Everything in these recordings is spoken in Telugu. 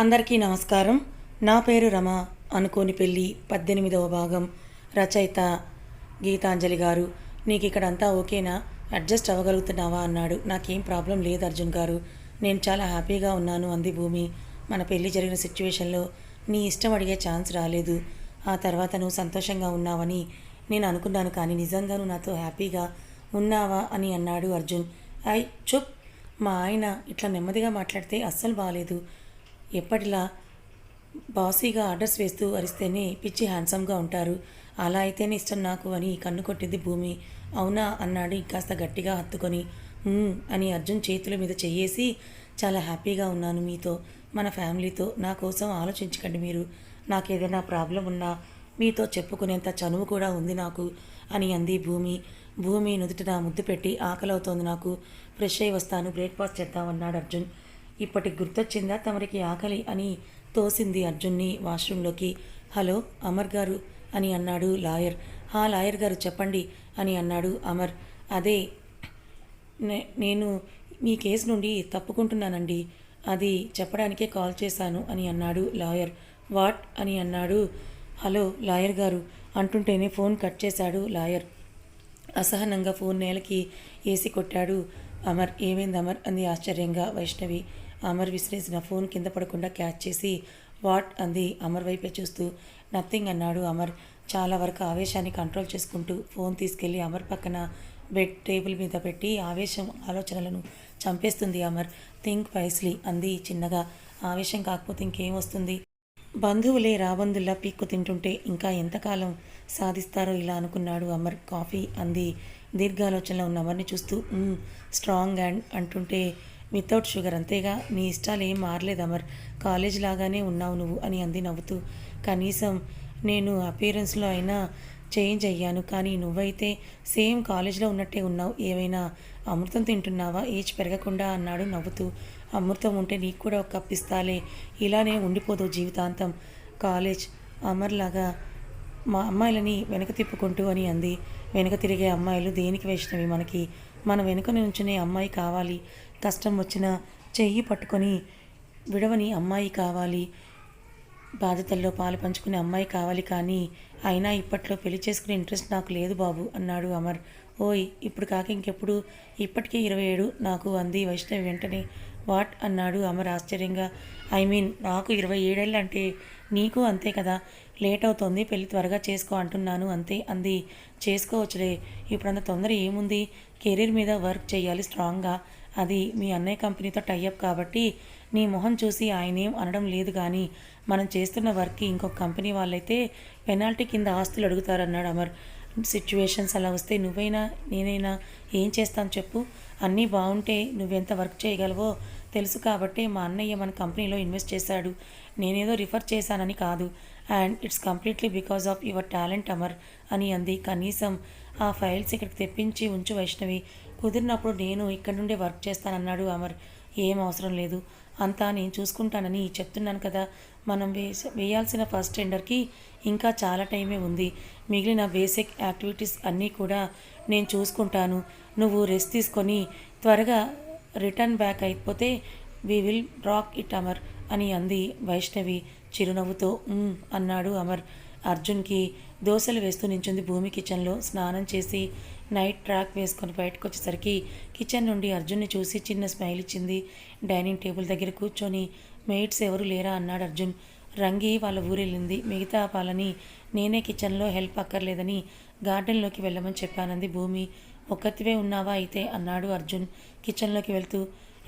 అందరికీ నమస్కారం. నా పేరు రమ. అనుకోని పెళ్ళి పద్దెనిమిదవ భాగం. రచయిత గీతాంజలి గారు నీకు ఇక్కడ అంతా ఓకేనా? అడ్జస్ట్ అవ్వగలుగుతున్నావా? అన్నాడు. నాకేం ప్రాబ్లం లేదు అర్జున్ గారు. నేను చాలా హ్యాపీగా ఉన్నాను అంది భూమి. మన పెళ్ళి జరిగిన సిచ్యువేషన్లో నీ ఇష్టం అడిగే ఛాన్స్ రాలేదు. ఆ తర్వాత నువ్వు సంతోషంగా ఉన్నావని నేను అనుకున్నాను కానీ నిజంగా నువ్వు నాతో హ్యాపీగా ఉన్నావా అని అన్నాడు అర్జున్. ఐ చుప్. మా ఆయన ఇట్లా నెమ్మదిగా మాట్లాడితే అస్సలు బాగాలేదు ఎప్పటిలా బాసీగా ఆర్డర్స్ వేస్తూ అరిస్తేనే పిచ్చి హ్యాండ్సమ్గా ఉంటారు. అలా అయితేనే ఇష్టం నాకు అని కన్ను కొట్టింది భూమి. అవునా అన్నాడు ఇంకాస్త గట్టిగా హత్తుకొని. అని అర్జున్ చేతుల మీద చెయ్యేసి చాలా హ్యాపీగా ఉన్నాను మీతో మన ఫ్యామిలీతో. నా కోసం ఆలోచించకండి మీరు. నాకు ఏదైనా ప్రాబ్లం ఉన్నా మీతో చెప్పుకునేంత చనువు కూడా ఉంది నాకు అని అంది భూమి. భూమి నుదుటిన ముద్దు పెట్టి ఆకలవుతోంది నాకు. ఫ్రెష్ అయి వస్తాను బ్రేక్ఫాస్ట్ చేద్దామన్నాడు అర్జున్. ఇప్పటికి గుర్తొచ్చిందా తమరికి ఆకలి అని తోసింది అర్జున్ని వాష్రూంలోకి. హలో అమర్ గారు అని అన్నాడు లాయర్. హా లాయర్ గారు చెప్పండి అని అన్నాడు అమర్. అదే నే- నేను మీ కేసు నుండి తప్పుకుంటున్నానండి. అది చెప్పడానికే కాల్ చేశాను అని అన్నాడు లాయర్. వాట్? అని అన్నాడు. హలో లాయర్ గారు అంటుంటేనే ఫోన్ కట్ చేశాడు లాయర్. అసహనంగా ఫోన్ నేలకి వేసి కొట్టాడు అమర్. ఏమైంది అమర్? అంది ఆశ్చర్యంగా వైష్ణవి. అమర్ విసిరేసిన ఫోన్ కింద పడకుండా క్యాచ్ చేసి వాట్? అంది అమర్ వైపే చూస్తూ. నథింగ్ అన్నాడు అమర్. చాలా వరకు ఆవేశాన్ని కంట్రోల్ చేసుకుంటూ ఫోన్ తీసుకెళ్ళి అమర్ పక్కన బెడ్ టేబుల్ మీద పెట్టి ఆవేశం ఆలోచనలను చంపేస్తుంది అమర్. థింక్ వైస్లీ అంది చిన్నగా. ఆవేశం కాకపోతే ఇంకేం వస్తుంది? బంధువులే రాబందుల్లా పీక్కు తింటుంటే ఇంకా ఎంతకాలం సాధిస్తారో ఇలా అనుకున్నాడు అమర్. కాఫీ అంది. దీర్ఘాలోచనలో ఉన్న అమర్ని చూస్తూ స్ట్రాంగ్ అండ్ అంటుంటే వితౌట్ షుగర్ అంతేగా. నీ ఇష్టాలు ఏం మారలేదు అమర్. కాలేజ్ లాగానే ఉన్నావు నువ్వు అని అంది నవ్వుతూ. కనీసం నేను అపీరెన్స్లో అయినా చేంజ్ అయ్యాను కానీ నువ్వైతే సేమ్ కాలేజ్లో ఉన్నట్టే ఉన్నావు. ఏమైనా అమృతం తింటున్నావా? ఏజ్ పెరగకుండా అన్నాడు నవ్వుతూ. అమృతం ఉంటే నీకు కూడా ఒక కప్ ఇస్తాలే. ఇలానే ఉండిపోదు జీవితాంతం. కాలేజ్ అమర్లాగా మా అమ్మాయిలని వెనక తిప్పుకుంటూ అని అంది. వెనక తిరిగే అమ్మాయిలు దేనికి వేసినవి మనకి? మన వెనుక నుంచునే అమ్మాయి కావాలి. కష్టం వచ్చినా చెయ్యి పట్టుకొని విడవని అమ్మాయి కావాలి. బాధ్యతల్లో పాలు పంచుకునే అమ్మాయి కావాలి కానీ అయినా ఇప్పట్లో పెళ్ళి చేసుకునే ఇంట్రెస్ట్ నాకు లేదు బాబు అన్నాడు అమర్. ఓయ్ ఇప్పుడు కాక ఇంకెప్పుడు? ఇప్పటికే ఇరవై ఏడు నాకు అంది వైష్ణవి వెంటనే. వాట్? అన్నాడు అమర్ ఆశ్చర్యంగా. ఐ మీన్ నాకు ఇరవై ఏడేళ్ళు అంటే నీకు అంతే కదా? లేట్ అవుతోంది పెళ్ళి త్వరగా చేసుకో అంటున్నాను అంతే అంది. చేసుకోవచ్చులే ఇప్పుడు అంత తొందర ఏముంది? కెరీర్ మీద వర్క్ చేయాలి స్ట్రాంగ్గా. అది మీ అన్నయ్య కంపెనీతో టైఅప్ కాబట్టి నీ మొహం చూసి ఆయనేం అనడం లేదు కానీ మనం చేస్తున్న వర్క్కి ఇంకొక కంపెనీ వాళ్ళైతే పెనాల్టీ కింద ఆస్తులు అడుగుతారన్నాడు అమర్. సిచ్యువేషన్స్ అలా వస్తే నువ్వైనా నేనైనా ఏం చేస్తాం చెప్పు. అన్నీ బాగుంటే నువ్వెంత వర్క్ చేయగలవో తెలుసు కాబట్టి మా అన్నయ్య మన కంపెనీలో ఇన్వెస్ట్ చేశాడు. నేనేదో రిఫర్ చేశానని కాదు. And it's completely because of your talent Amar అని అంది. కనీసం ఆ ఫైల్స్ ఇక్కడికి తెప్పించి ఉంచు వైష్ణవి. కుదిరినప్పుడు నేను ఇక్కడ నుండే వర్క్ చేస్తానన్నాడు అమర్. ఏం అవసరం లేదు. అంతా నేను చూసుకుంటానని చెప్తున్నాను కదా. మనం వేస వేయాల్సిన ఫస్ట్ టెండర్కి ఇంకా చాలా టైమే ఉంది. మిగిలిన బేసిక్ యాక్టివిటీస్ అన్నీ కూడా నేను చూసుకుంటాను. నువ్వు రెస్ట్ తీసుకొని త్వరగా రిటర్న్ బ్యాక్ అయిపోతే we will rock it Amar అని అంది వైష్ణవి చిరునవ్వుతో. అన్నాడు అమర్. అర్జున్కి దోశలు వేస్తూ నించుంది భూమి కిచెన్లో. స్నానం చేసి నైట్ ట్రాక్ వేసుకొని బయటకు వచ్చేసరికి కిచెన్ నుండి అర్జున్ని చూసి చిన్న స్మైల్ ఇచ్చింది. డైనింగ్ టేబుల్ దగ్గర కూర్చొని మెయిట్స్ ఎవరు లేరా అన్నాడు అర్జున్. రంగి వాళ్ళ ఊరెళ్ళింది. మిగతా వాళ్ళని నేనే కిచెన్లో హెల్ప్ అక్కర్లేదని గార్డెన్లోకి వెళ్ళమని చెప్పానంది భూమి. ఒక్కతివే ఉన్నావా అయితే? అన్నాడు అర్జున్. కిచెన్లోకి వెళ్తూ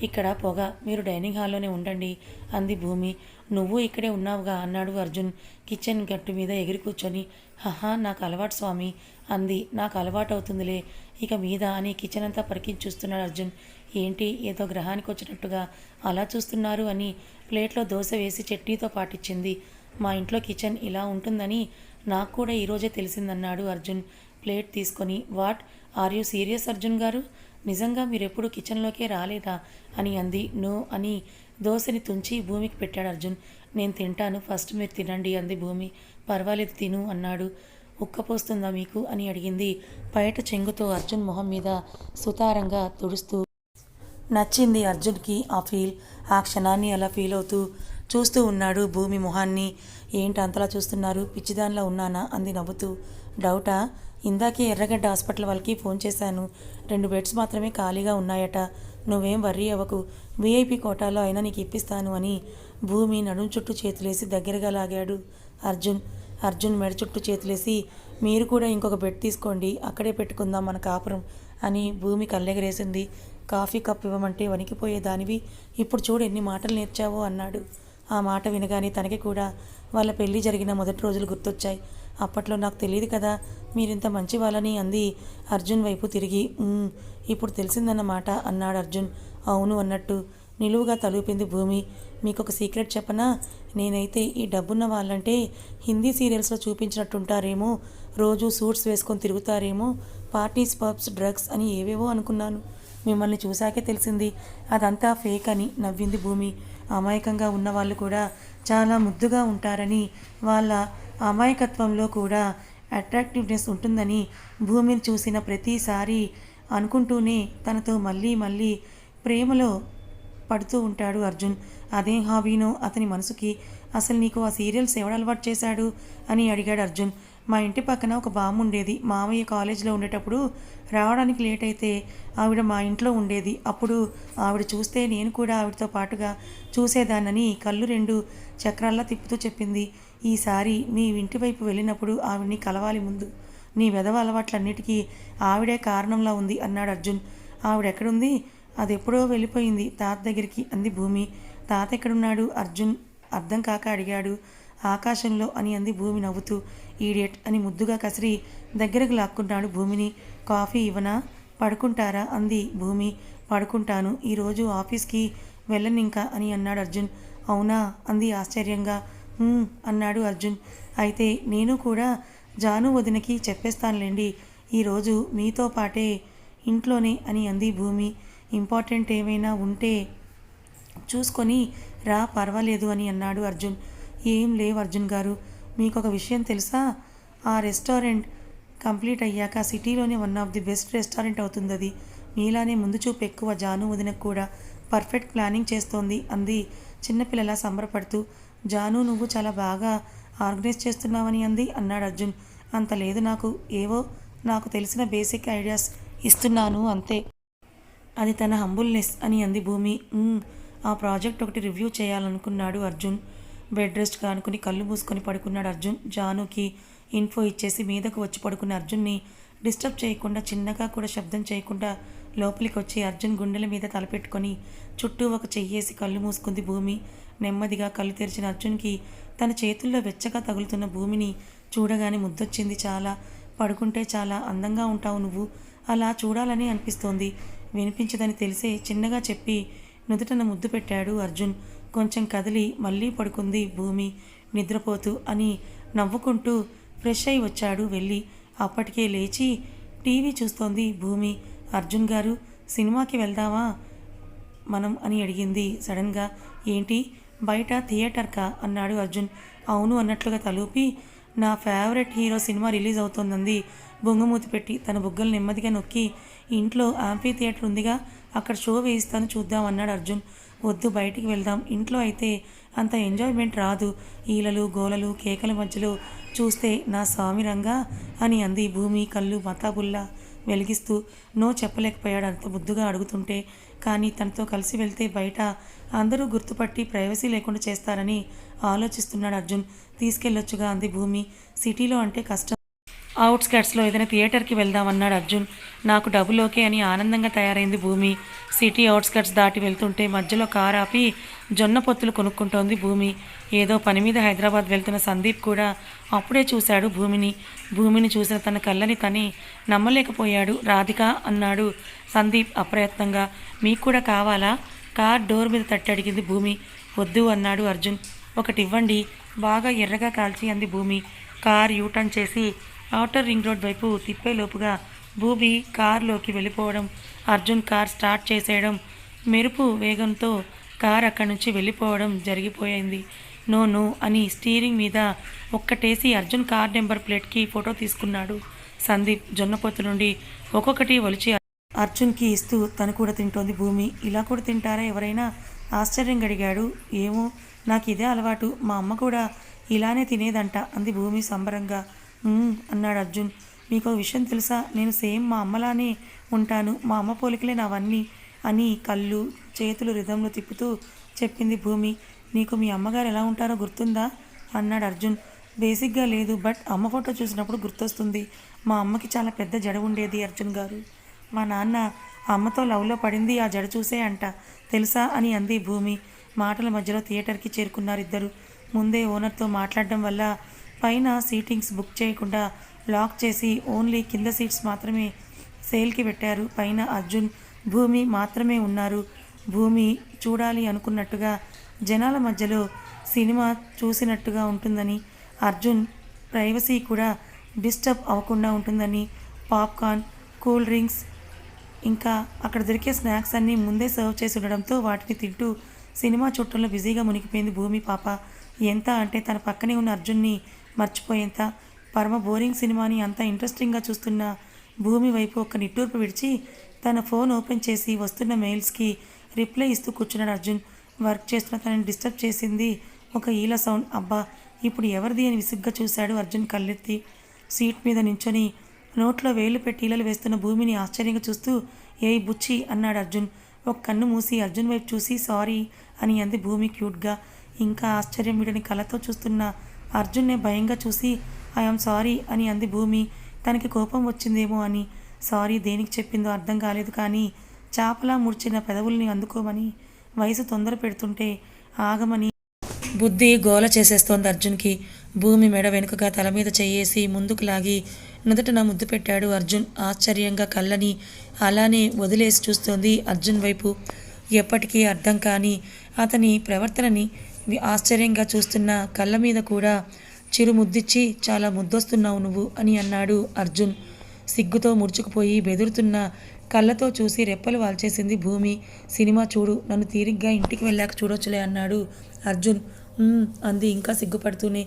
ఇక్కడ పొగ మీరు డైనింగ్ హాల్లోనే ఉండండి అంది భూమి. నువ్వు ఇక్కడే ఉన్నావుగా అన్నాడు అర్జున్. కిచెన్ గట్టు మీద ఎగిరి కూర్చొని. హహా నాకు అలవాటు స్వామి అంది. నాకు అలవాటు అవుతుందిలే. ఇక మీద అని కిచెన్ అంతా పరికించి చూస్తున్నాడు అర్జున్. ఏంటి ఏదో గ్రహానికి వచ్చినట్టుగా అలా చూస్తున్నారు అని ప్లేట్లో దోశ వేసి చట్నీతో పాటిచ్చింది. మా ఇంట్లో కిచెన్ ఇలా ఉంటుందని నాకు కూడా ఈరోజే తెలిసిందన్నాడు అర్జున్. ప్లేట్ తీసుకొని what? Are you serious Arjun గారు? నిజంగా మీరెప్పుడు కిచెన్లోకే రాలేదా? అని అంది. నో అని దోశని తుంచి భూమికి పెట్టాడు అర్జున్. నేను తింటాను ఫస్ట్ మీరు తినండి అంది భూమి. పర్వాలేదు తిను అన్నాడు. ఉక్కపోస్తుందా మీకు? అని అడిగింది. బయట చెంగుతో అర్జున్ మొహం మీద సుతారంగా తుడుస్తూ నచ్చింది అర్జున్కి ఆ ఫీల్. ఆ క్షణాన్ని అలా ఫీల్ అవుతూ చూస్తూ ఉన్నాడు భూమి మొహాన్ని. ఏంటి అంతలా చూస్తున్నారు? పిచ్చిదానిలో ఉన్నానా? అంది నవ్వుతూ. డౌటా? ఇందాకే ఎర్రగడ్డ హాస్పిటల్ వాళ్ళకి ఫోన్ చేశాను. రెండు బెడ్స్ మాత్రమే ఖాళీగా ఉన్నాయట. నువ్వేం వర్రీ అవ్వకు. వీఐపీ కోటాలో అయినా నీకు ఇప్పిస్తాను అని భూమి నడుం చుట్టూ చేతులేసి దగ్గరగా లాగాడు అర్జున్. అర్జున్ మెడ చుట్టూ చేతులేసి మీరు కూడా ఇంకొక బెడ్ తీసుకోండి అక్కడే పెట్టుకుందాం మన కాపురం అని భూమి కళ్ళెగరేసింది. కాఫీ కప్ ఇవ్వమంటే వణికిపోయేదానివి ఇప్పుడు చూడు ఎన్ని మాటలు నేర్చావో అన్నాడు. ఆ మాట వినగానే తనకి కూడా వాళ్ళ పెళ్ళి జరిగిన మొదటి రోజులు గుర్తొచ్చాయి. అప్పట్లో నాకు తెలియదు కదా. మీరింత మంచి వాళ్ళని అంది అర్జున్ వైపు తిరిగి. ఇప్పుడు తెలిసిందన్నమాట అన్నాడు అర్జున్. అవును అన్నట్టు. నిలువుగా తలుపింది భూమి. మీకు ఒక సీక్రెట్ చెప్పనా? నేనైతే ఈ డబ్బున్న వాళ్ళంటే హిందీ సీరియల్స్లో చూపించినట్టుంటారేమో. రోజు సూట్స్ వేసుకొని తిరుగుతారేమో. పార్టీస్ పబ్స్ డ్రగ్స్ అని ఏవేవో అనుకున్నాను. మిమ్మల్ని చూశాకే తెలిసింది. అదంతా ఫేక్ అని నవ్వింది భూమి. అమాయకంగా ఉన్న వాళ్ళు కూడా చాలా ముద్దుగా ఉంటారని వాళ్ళ అమాయకత్వంలో కూడా అట్రాక్టివ్నెస్ ఉంటుందని భూమిని చూసిన ప్రతిసారి అనుకుంటూనే తనతో మళ్ళీ మళ్ళీ ప్రేమలో పడుతూ ఉంటాడు అర్జున్. అదే హాబీనో అతని మనసుకి అసలు నీకు ఆ సీరియల్స్ ఎవడు అలవాటు చేశాడు? అని అడిగాడు అర్జున్. మా ఇంటి పక్కన ఒక బామ్మ ఉండేది. మామయ్య కాలేజీలో ఉండేటప్పుడు రావడానికి లేట్ అయితే ఆవిడ మా ఇంట్లో ఉండేది. అప్పుడు ఆవిడ చూస్తే నేను కూడా ఆవిడతో పాటుగా చూసేదాన్నని కళ్ళు రెండు చక్రాల్లా తిప్పుతూ చెప్పింది. ఈసారి మీ ఇంటి వైపు వెళ్ళినప్పుడు ఆవిడ్ని కలవాలి ముందు. నీ వెధవ అలవాట్లన్నిటికీ ఆవిడే కారణంలా ఉంది అన్నాడు అర్జున్. ఆవిడెక్కడుంది? అది ఎప్పుడో వెళ్ళిపోయింది తాత దగ్గరికి అంది భూమి. తాత ఎక్కడున్నాడు? అర్జున్ అర్థం కాక అడిగాడు. ఆకాశంలో అని అంది భూమి నవ్వుతూ. ఈడియట్ అని ముద్దుగా కసిరి దగ్గరకు లాక్కున్నాడు భూమిని. కాఫీ ఇవ్వనా? పడుకుంటారా? అంది భూమి. పడుకుంటాను. ఈరోజు ఆఫీస్కి వెళ్ళనింకా అని అన్నాడు అర్జున్. అవునా? అంది ఆశ్చర్యంగా. అన్నాడు అర్జున్. అయితే నేను కూడా జాను వదినకి చెప్పేస్తానులేండి. ఈరోజు మీతో పాటే ఇంట్లోనే అని అంది భూమి. ఇంపార్టెంట్ ఏమైనా ఉంటే చూసుకొని రా పర్వాలేదు అని అన్నాడు అర్జున్. ఏం లేవు అర్జున్ గారు. మీకు ఒక విషయం తెలుసా? ఆ రెస్టారెంట్ కంప్లీట్ అయ్యాక సిటీలోనే one of the best restaurant అవుతుంది అది మీలానే ముందు చూపు ఎక్కువ జాను వదినకు కూడా. పర్ఫెక్ట్ ప్లానింగ్ చేస్తోంది అంది చిన్నపిల్లలా సంబరపడుతూ. జాను నువ్వు చాలా బాగా ఆర్గనైజ్ చేస్తున్నావని అంది. అన్నాడు అర్జున్. అంత లేదు నాకు. ఏవో నాకు తెలిసిన బేసిక్ ఐడియాస్ ఇస్తున్నాను అంతే. అది తన హంబుల్నెస్ అని అంది భూమి. ఆ ప్రాజెక్ట్ ఒకటి రివ్యూ చేయాలనుకున్నాడు అర్జున్. బెడ్ రెస్ట్ కానుకుని కళ్ళు మూసుకొని పడుకున్నాడు అర్జున్. జానుకి ఇన్ఫో ఇచ్చేసి మీదకు వచ్చి పడుకున్న అర్జున్ని డిస్టర్బ్ చేయకుండా చిన్నగా కూడా శబ్దం చేయకుండా లోపలికి వచ్చి అర్జున్ గుండెల మీద తలపెట్టుకొని చుట్టూ ఒక చెయ్యేసి కళ్ళు మూసుకుంది భూమి. నెమ్మదిగా కళ్ళు తెరిచిన అర్జున్కి తన చేతుల్లో వెచ్చగా తగులుతున్న భూమిని చూడగానే ముద్దొచ్చింది చాలా. పడుకుంటే చాలా అందంగా ఉంటావు నువ్వు. అలా చూడాలని అనిపిస్తోంది. వినిపించదని తెలిసే చిన్నగా చెప్పి నుదుటన ముద్దు పెట్టాడు అర్జున్. కొంచెం కదిలి మళ్ళీ పడుకుంది భూమి. నిద్రపోతూ అని నవ్వుకుంటూ ఫ్రెష్ అయి వచ్చాడు వెళ్ళి అప్పటికే లేచి టీవీ చూస్తోంది భూమి. అర్జున్ గారు సినిమాకి వెళ్దామా? మనం అని అడిగింది సడన్గా. ఏంటి? బయట థియేటర్కా? అన్నాడు అర్జున్. అవును అన్నట్లుగా తలూపి. నా ఫేవరెట్ హీరో సినిమా రిలీజ్ అవుతోందంది. బొంగుమూతి పెట్టి తన బుగ్గలు నెమ్మదిగా నొక్కి ఇంట్లో ఆంఫీ థియేటర్ ఉందిగా అక్కడ షో వేయిస్తాను చూద్దాం అన్నాడు అర్జున్. వద్దు బయటికి వెళ్దాం. ఇంట్లో అయితే అంత ఎంజాయ్మెంట్ రాదు. ఈలలు గోలలు కేకల మధ్యలో చూస్తే నా స్వామి రంగా అని అంది భూమి కళ్ళు మతాబుల్లా వెలిగిస్తూ. నో చెప్పలేకపోయాడు అంత ముద్దుగా అడుగుతుంటే. కానీ తనతో కలిసి వెళ్తే బయట అందరూ గుర్తుపట్టి ప్రైవసీ లేకుండా చేస్తారని ఆలోచిస్తున్నాడు అర్జున్. తీసుకెళ్ళొచ్చుగా అంది భూమి. సిటీలో అంటే కష్టం. అవుట్స్కట్స్లో ఏదైనా థియేటర్కి వెళ్దామన్నాడు అర్జున్. నాకు డబుల్ ఓకే అని ఆనందంగా తయారైంది భూమి. సిటీ అవుట్స్కట్స్ దాటి వెళ్తుంటే మధ్యలో కారు ఆపి జొన్న పొత్తులు కొనుక్కుంటోంది భూమి. ఏదో పని మీద హైదరాబాద్ వెళ్తున్న సందీప్ కూడా అప్పుడే చూశాడు భూమిని. భూమిని చూసిన తన కళ్ళని తని నమ్మలేకపోయాడు. రాధిక అన్నాడు సందీప్ అప్రయత్నంగా. మీకు కూడా కావాలా? కార్ డోర్ మీద తట్టి అడిగింది భూమి. వద్దు అన్నాడు అర్జున్. ఒకటి ఇవ్వండి. బాగా ఎర్రగా కాల్చి అంది భూమి. కార్ యూటర్న్ చేసి ఔటర్ రింగ్ రోడ్ వైపు తిప్పేలోపుగా భూమి కార్లోకి వెళ్ళిపోవడం అర్జున్ కార్ స్టార్ట్ చేసేయడం మెరుపు వేగంతో కార్ అక్కడి నుంచి వెళ్ళిపోవడం జరిగిపోయింది. నో నో అని స్టీరింగ్ మీద ఒక్కటేసి అర్జున్ కార్ నెంబర్ ప్లేట్కి ఫోటో తీసుకున్నాడు. సందీప్ జొన్నపొత్తు నుండి ఒక్కొక్కటి ఒలిచి అర్జున్కి ఇస్తూ తను కూడా తింటోంది భూమి. ఇలా కూడా తింటారా ఎవరైనా? ఆశ్చర్యంగా అడిగాడు. ఏమో నాకు ఇదే అలవాటు. మా అమ్మ కూడా ఇలానే తినేదంట అంది భూమి సంబరంగా. అన్నాడు అర్జున్. మీకు ఒక విషయం తెలుసా? నేను సేమ్ మా అమ్మలానే ఉంటాను. మా అమ్మ పోలికలే నావన్నీ అని కళ్ళు చేతులు రిధంలో తిప్పుతూ చెప్పింది భూమి. నీకు మీ అమ్మగారు ఎలా ఉంటారో గుర్తుందా? అన్నాడు అర్జున్. బేసిక్గా లేదు బట్ అమ్మ ఫోటో చూసినప్పుడు గుర్తొస్తుంది. మా అమ్మకి చాలా పెద్ద జడ ఉండేది అర్జున్ గారు. మా నాన్న అమ్మతో లవ్లో పడింది ఆ జడ చూసే అంట. తెలుసా? అని అంది భూమి. మాటల మధ్యలో థియేటర్కి చేరుకున్నారు ఇద్దరు ముందే ఓనర్తో మాట్లాడడం వల్ల పైన సీటింగ్స్ బుక్ చేయకుండా లాక్ చేసి ఓన్లీ కింద సీట్స్ మాత్రమే సేల్కి పెట్టారు. పైన అర్జున్ భూమి మాత్రమే ఉన్నారు. భూమి చూడాలి అనుకున్నట్టుగా జనాల మధ్యలో సినిమా చూసినట్టుగా ఉంటుందని అర్జున్ ప్రైవసీ కూడా డిస్టర్బ్ అవ్వకుండా ఉంటుందని పాప్కార్న్ కూల్ డ్రింక్స్ ఇంకా అక్కడ దొరికే స్నాక్స్ అన్నీ ముందే సర్వ్ చేసి ఉండడంతో వాటిని తింటూ సినిమా చుట్టంలో బిజీగా మునిగిపోయింది భూమి పాప. ఎంత అంటే తన పక్కనే ఉన్న అర్జున్ని మర్చిపోయేంత. పరమ బోరింగ్ సినిమాని అంత ఇంట్రెస్టింగ్గా చూస్తున్న భూమి వైపు ఒక నిట్టూర్పు విడిచి తన ఫోన్ ఓపెన్ చేసి వస్తున్న మెయిల్స్కి రిప్లై ఇస్తూ కూర్చున్నాడు అర్జున్. వర్క్ చేస్తున్న తనని డిస్టర్బ్ చేసింది ఒక ఈల సౌండ్. అబ్బా ఇప్పుడు ఎవరిది అని విసుగ్గా చూశాడు అర్జున్ కళ్ళెత్తి. సీట్ మీద నించొని నోట్లో వేలు పెట్టి ఈలలు వేస్తున్న భూమిని ఆశ్చర్యంగా చూస్తూ ఏయ్ బుచ్చి అన్నాడు అర్జున్. ఒక కన్ను మూసి అర్జున్ వైపు చూసి సారీ అని అంది భూమి క్యూట్గా. ఇంకా ఆశ్చర్యం వీడని కళ్ళతో చూస్తున్న అర్జున్నే భయంగా చూసి ఐఎమ్ సారీ అని అంది భూమి. తనకి కోపం వచ్చిందేమో అని. సారీ దేనికి చెప్పిందో అర్థం కాలేదు కానీ చాపలా ముడిచిన పెదవుల్ని అందుకోమని వయసు తొందర పెడుతుంటే ఆగమని బుద్ధి గోల చేసేస్తోంది అర్జున్కి. భూమి మెడ వెనుకగా తల మీద చేయేసి ముందుకు లాగి నుదుటన ముద్దు పెట్టాడు అర్జున్. ఆశ్చర్యంగా కళ్ళని అలానే వదిలేసి చూస్తోంది అర్జున్ వైపు. ఎప్పటికీ అర్థం కాని అతని ప్రవర్తనని ఆశ్చర్యంగా చూస్తున్న కళ్ళ మీద కూడా చిరు ముద్దిచ్చి చాలా ముద్దొస్తున్నావు నువ్వు అని అన్నాడు అర్జున్. సిగ్గుతో ముడుచుకుపోయి బెదురుతున్న కళ్ళతో చూసి రెప్పలు వాల్చేసింది భూమి. సినిమా చూడు నన్ను తీరిగ్గా ఇంటికి వెళ్ళాక చూడొచ్చులే అన్నాడు అర్జున్. అంది ఇంకా సిగ్గుపడుతూనే.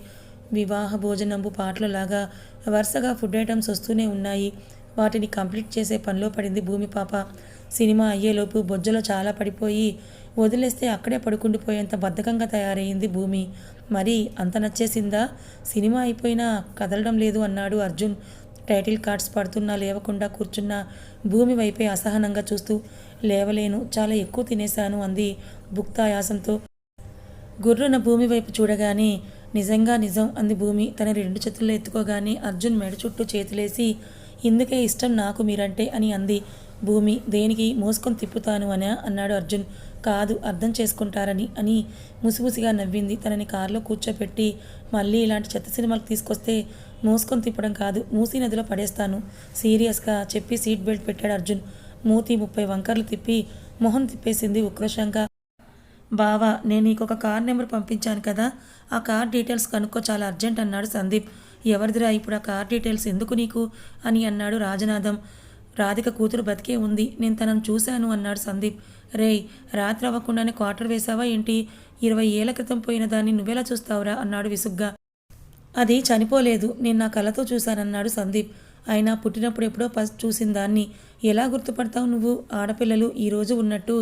వివాహ భోజనంబు పాటలలాగా వరుసగా ఫుడ్ ఐటమ్స్ వస్తూనే ఉన్నాయి. వాటిని కంప్లీట్ చేసే పనిలో పడింది భూమి పాప. సినిమా అయ్యేలోపు బొజ్జలో చాలా పడిపోయి వదిలేస్తే అక్కడే పడుకుండిపోయేంత బద్ధకంగా తయారయ్యింది భూమి. మరి అంత నచ్చేసిందా? సినిమా అయిపోయినా కదలడం లేదు అన్నాడు అర్జున్. టైటిల్ కార్డ్స్ పడుతున్నా లేవకుండా కూర్చున్న భూమి వైపే అసహనంగా చూస్తూ లేవలేను చాలా ఎక్కువ తినేశాను అంది భుక్తాయాసంతో గుర్రున భూమి వైపు చూడగానే నిజంగా నిజం అంది భూమి. తన రెండు చేతుల్లో ఎత్తుకోగానే అర్జున్ మెడ చుట్టూ చేతులేసి ఇందుకే ఇష్టం నాకు మీరంటే అని అంది. భూమి దేనికి మోసుకొని తిప్పుతాను అని? అన్నాడు అర్జున్. కాదు అర్థం చేసుకుంటారని అని ముసిముసిగా నవ్వింది. తనని కారులో కూర్చోపెట్టి మళ్ళీ ఇలాంటి చెత్త సినిమాలకు తీసుకొస్తే మోసుకొని తిప్పడం కాదు మూసీ నదిలో పడేస్తాను. సీరియస్గా చెప్పి సీట్ బెల్ట్ పెట్టాడు అర్జున్. మూతి ముప్పై వంకర్లు తిప్పి మొహం తిప్పేసింది ఉక్రోషంగా. బావా నేను నీకు ఒక కార్ నెంబర్ పంపించాను కదా. ఆ కార్ డీటెయిల్స్ కనుక్కో చాలా అర్జెంట్ అన్నాడు సందీప్. ఎవరిదిరా ఇప్పుడు ఆ కార్ డీటెయిల్స్ ఎందుకు నీకు? అని అన్నాడు రాజనాథం. రాధిక కూతురు బతికే ఉంది. నేను తనను చూశాను అన్నాడు సందీప్. రేయ్ రాత్రి అవ్వకుండానే క్వార్టర్ వేశావా ఏంటి? ఇరవై ఏళ్ళ క్రితం పోయిన దాన్ని నువ్వెలా చూస్తావురా? అన్నాడు విసుగ్గా. అది చనిపోలేదు. నేను నా కళ్ళతో చూశానన్నాడు సందీప్. అయినా పుట్టినప్పుడు ఎప్పుడో ప చూసిన దాన్ని. ఎలా గుర్తుపడతావు నువ్వు? ఆడపిల్లలు ఈరోజు ఉన్నట్టు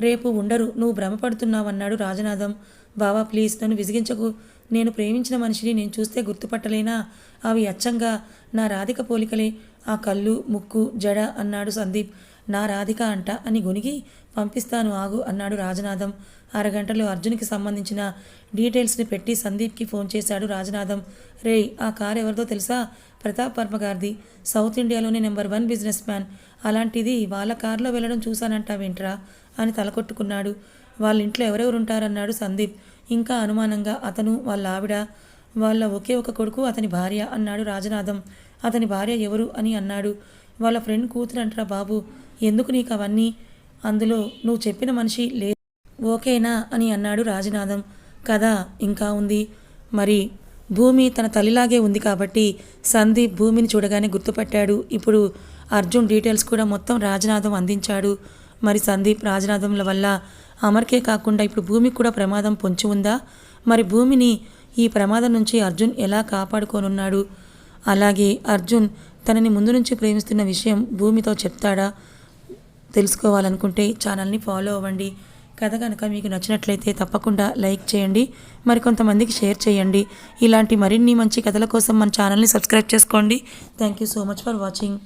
రేపు ఉండరు. నువ్వు భ్రమపడుతున్నావన్నాడు రాజనాథం. బావా ప్లీజ్ నన్ను విసిగించకు. నేను ప్రేమించిన మనిషిని నేను చూస్తే గుర్తుపట్టలేనా? అవి అచ్చంగా నా రాధిక పోలికలే. ఆ కళ్ళు ముక్కు జడ అన్నాడు సందీప్. నా రాధిక అంట అని గొనిగి పంపిస్తాను ఆగు అన్నాడు రాజనాథం. అరగంటలో అర్జున్కి సంబంధించిన డీటెయిల్స్ని పెట్టి సందీప్కి ఫోన్ చేశాడు రాజనాథం. రేయ్ ఆ కార్ ఎవరిదో తెలుసా? ప్రతాప్ వర్మ గారిది. సౌత్ ఇండియాలోనే నెంబర్ వన్ బిజినెస్ మ్యాన్. అలాంటిది వాళ్ళ కారులో వెళ్ళడం చూశానంటావేంట్రా? అని తలకొట్టుకున్నాడు. వాళ్ళ ఇంట్లో ఎవరెవరు ఉంటారన్నాడు సందీప్. ఇంకా అనుమానంగా అతను వాళ్ళ ఆవిడ వాళ్ళ ఒకే ఒక కొడుకు అతని భార్య అన్నాడు రాజనాథం. అతని భార్య ఎవరు? అని అన్నాడు. వాళ్ళ ఫ్రెండ్ కూతురు అంటారా బాబు. ఎందుకు నీకు అవన్నీ? అందులో నువ్వు చెప్పిన మనిషి లే ఓకేనా? అని అన్నాడు రాజనాథం. కదా ఇంకా ఉంది. మరి భూమి తన తల్లిలాగే ఉంది కాబట్టి సందీప్ భూమిని చూడగానే గుర్తుపట్టాడు. ఇప్పుడు అర్జున్ డీటెయిల్స్ కూడా మొత్తం రాజనాథం అందించాడు. మరి సందీప్ రాజనాథంల వల్ల అమర్కే కాకుండా ఇప్పుడు భూమికి కూడా ప్రమాదం పొంచి ఉందా? మరి భూమిని ఈ ప్రమాదం నుంచి అర్జున్ ఎలా కాపాడుకోనున్నాడు? అలాగే అర్జున్ తనని ముందు నుంచి ప్రేమిస్తున్న విషయం భూమితో చెప్తాడా? తెలుసుకోవాలనుకుంటే ఛానల్ని ఫాలో అవ్వండి. కథ కనుక మీకు నచ్చినట్లయితే తప్పకుండా లైక్ చేయండి. మరికొంతమందికి షేర్ చేయండి. ఇలాంటి మరిన్ని మంచి కథల కోసం మన ఛానల్ని సబ్స్క్రైబ్ చేసుకోండి. Thank you so much for watching.